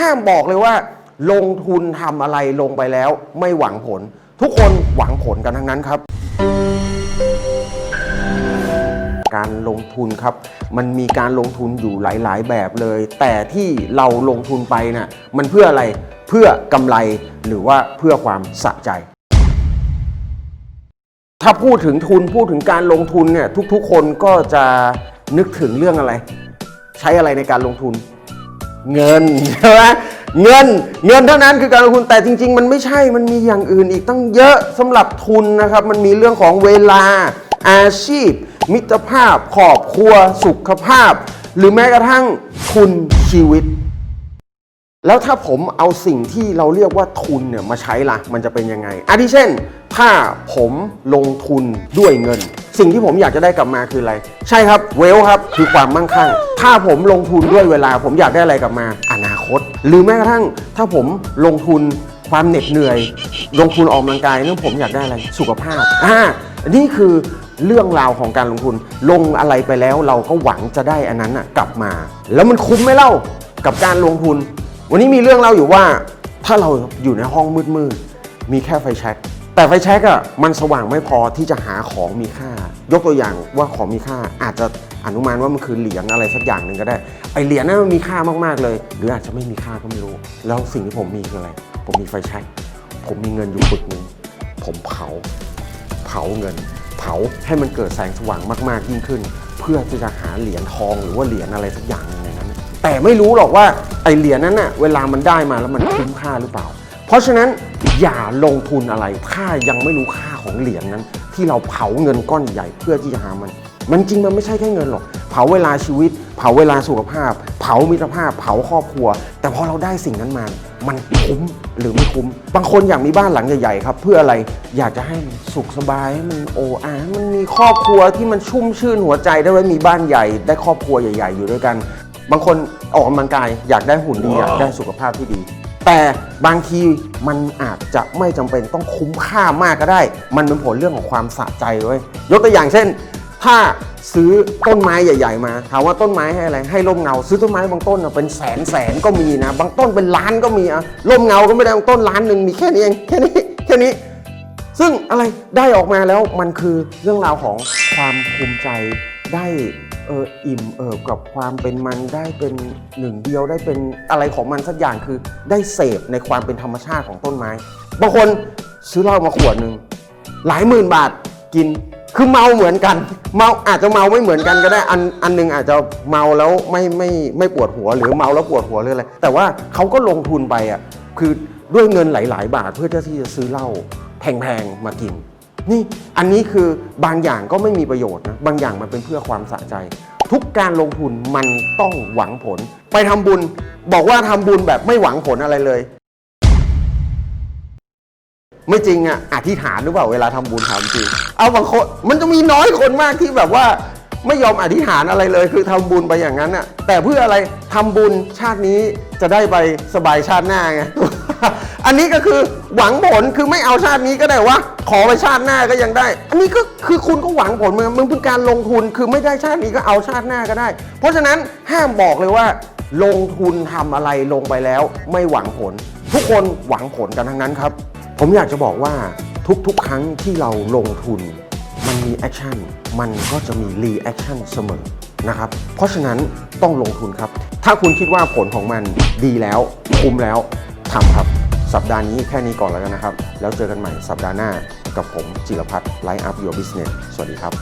ห้ามบอกเลยว่า ลงทุนทำอะไรลงไปแล้วไม่หวังผล ทุกคนหวังผลกันทั้งนั้นครับ การลงทุนครับ มันมีการลงทุนอยู่หลาย ๆ แบบเลย แต่ที่เราลงทุนไปน่ะมันเพื่ออะไรเพื่อกำไรหรือว่าเพื่อความสะใจถ้าพูดถึงทุนพูดถึงการลงทุนเนี่ยทุกๆ คนก็จะนึกถึงเรื่องอะไร ใช้อะไรในการลงทุน เงินใช่ไหมเงินเงินเท่านั้นคือการลงทุนแต่จริง ๆ มันไม่ใช่มันมีอย่างอื่นอีกตั้งเยอะสำหรับทุนนะครับ มันมีเรื่องของเวลา อาชีพ มิตรภาพครอบครัว สุขภาพ หรือแม้กระทั่งทุนชีวิต แล้วถ้าผมเอาสิ่งที่เราเรียกว่าทุนเนี่ยมาใช้ล่ะ มันจะเป็นยังไงอาทิเช่น ถ้าผมลงทุนด้วยเงิน สิ่งที่ผมอยากจะได้กลับมาคืออะไร ใช่ครับเวลครับคือความมั่งคั่ง ถ้าผมลงทุนด้วยเวลา ผมอยากได้อะไรกลับมา อนาคต หรือแม้กระทั่ง ถ้าผมลงทุนความเหน็ดเหนื่อย ลงทุนออกกำลังกายนั่นผมอยากได้อะไรสุขภาพอ่านี่คือเรื่องราวของการลงทุน ลงอะไรไปแล้วเราก็หวังจะได้อันนั้นน่ะกลับมา แล้วมันคุ้มไหมเล่ากับการลงทุน วันนี้มีเรื่องเล่าอยู่ว่าถ้าเราอยู่ในห้องมืดๆมีแค่ไฟแช็ก แต่ไฟแช็กอะมันสว่างไม่พอที่จะหาของมีค่า ยกตัวอย่างว่าของมีค่าอาจจะอนุมานว่ามันคือเหรียญอะไรสักอย่างหนึ่งก็ได้ไอเหรียญนั้นมันมีค่ามากๆเลย หรืออาจจะไม่มีค่าก็ไม่รู้ แล้วสิ่งที่ผมมีคืออะไร ผมมีไฟแช็กผมมีเงินอยู่ปึกหนึงผมเผา เผาเงิน เผาให้มันเกิดแสงสว่างมากๆยิ่งขึ้น เพื่อที่จะหาเหรียญทองหรือว่าเหรียญอะไรสักอย่างหนึ่งในนั้น แต่ไม่รู้หรอกว่าไอเหรียญนั้นน่ะเวลามันได้มาแล้วมันคุ้มค่าหรือเปล่า เพราะฉะนั้น อย่าลงทุนอะไร ถ้ายังไม่รู้ค่าของเหรียญนั้น ที่เราเผาเงินก้อนใหญ่เพื่อที่จะหามัน มันจริงมันไม่ใช่แค่เงินหรอก เผาเวลาชีวิต เผาเวลาสุขภาพ เผามิตรภาพ เผาครอบครัว แต่พอเราได้สิ่งนั้นมา มันคุ้มหรือไม่คุ้ม บางคนอยากมีบ้านหลังใหญ่ๆครับ เพื่ออะไรอยากจะให้มันสุขสบายให้มันโอ้อามันมีครอบครัวที่มันชุ่มชื่นหัวใจได้ไว้มีบ้านใหญ่ ได้ครอบครัวใหญ่ ๆ อยู่ด้วยกัน บางคนออกกำลังกายอยากได้หุ่นดีอยากได้สุขภาพที่ดี แต่บางทีมันอาจจะไม่จำเป็นต้องคุ้มค่ามากก็ได้ มันเป็นผลเรื่องของความสะใจเว้ยยกตัวอย่างเช่น ถ้าซื้อต้นไม้ใหญ่ ๆ มาถามว่าต้นไม้ให้อะไรให้ร่มเงา ซื้อต้นไม้บางต้นเป็นแสนแสนก็มีนะ บางต้นเป็นล้านก็มีอะร่มเงาก็ไม่ได้บางต้นล้านหนึ่งมีแค่นี้เองแค่นี้แค่นี้ ซึ่งอะไรได้ออกมาแล้วมันคือเรื่องราวของความภูมิใจได้ เอออิ่มเอิบกับความเป็นมันได้เป็นหนึ่งเดียวได้เป็นอะไรของมันสักอย่างคือได้เสพในความเป็นธรรมชาติของต้นไม้บางคนซื้อเหล้ามาขวดหนึ่งหลายหมื่นบาทกินคือเมาเหมือนกัน เมาอาจจะเมาไม่เหมือนกันก็ได้อันอันหนึงอาจจะเมาแล้วไม่ไม่ไม่ปวดหัวหรือเมาแล้วปวดหัวหรืออะไรแต่ว่าเขาก็ลงทุนไปอะคือด้วยเงินหลาย ๆ บาทเพื่อที่จะซื้อเหล้าแพงๆมากิน นี่อันนี้คือบางอย่างก็ไม่มีประโยชน์นะบางอย่างมันเป็นเพื่อความสะใจ ทุกการลงทุนมันต้องหวังผล ไปทำบุญบอกว่าทำบุญแบบไม่หวังผลอะไรเลย ไม่จริงอะอธิษฐานหรือเปล่าเวลาทำบุญถามจริงเอาบางคนมันจะมีน้อยคนมากที่แบบว่าไม่ยอมอธิษฐานอะไรเลย คือทำบุญไปอย่างนั้นอะแต่เพื่ออะไรทำบุญชาตินี้จะได้ไปสบายชาติหน้าไงอันนี้ก็คือ หวังผลคือไม่เอาชาตินี้ก็ได้วะขอไปชาติหน้าก็ยังได้ อันนี้ก็คือคุณก็หวังผลมันมันเป็นการลงทุนคือไม่ได้ชาตินี้ก็เอาชาติหน้าก็ได้ เพราะฉะนั้นห้ามบอกเลยว่า ลงทุนทำอะไรลงไปแล้ว ไม่หวังผล ทุกคนหวังผลกันทั้งนั้นครับ ผมอยากจะบอกว่าทุกๆ ครั้งที่เราลงทุน มันมีแอคชั่นมันก็จะมีรีแอคชั่นเสมอนะครับ เพราะฉะนั้นต้องลงทุนครับ ถ้าคุณคิดว่าผลของมันดีแล้ว คุ้มแล้วทำครับ สัปดาห์นี้แค่นี้ก่อนแล้วกันนะครับ แล้วเจอกันใหม่สัปดาห์หน้ากับผมจิรพัฒน์ไลฟ์อัพยูบิสเนสสวัสดีครับ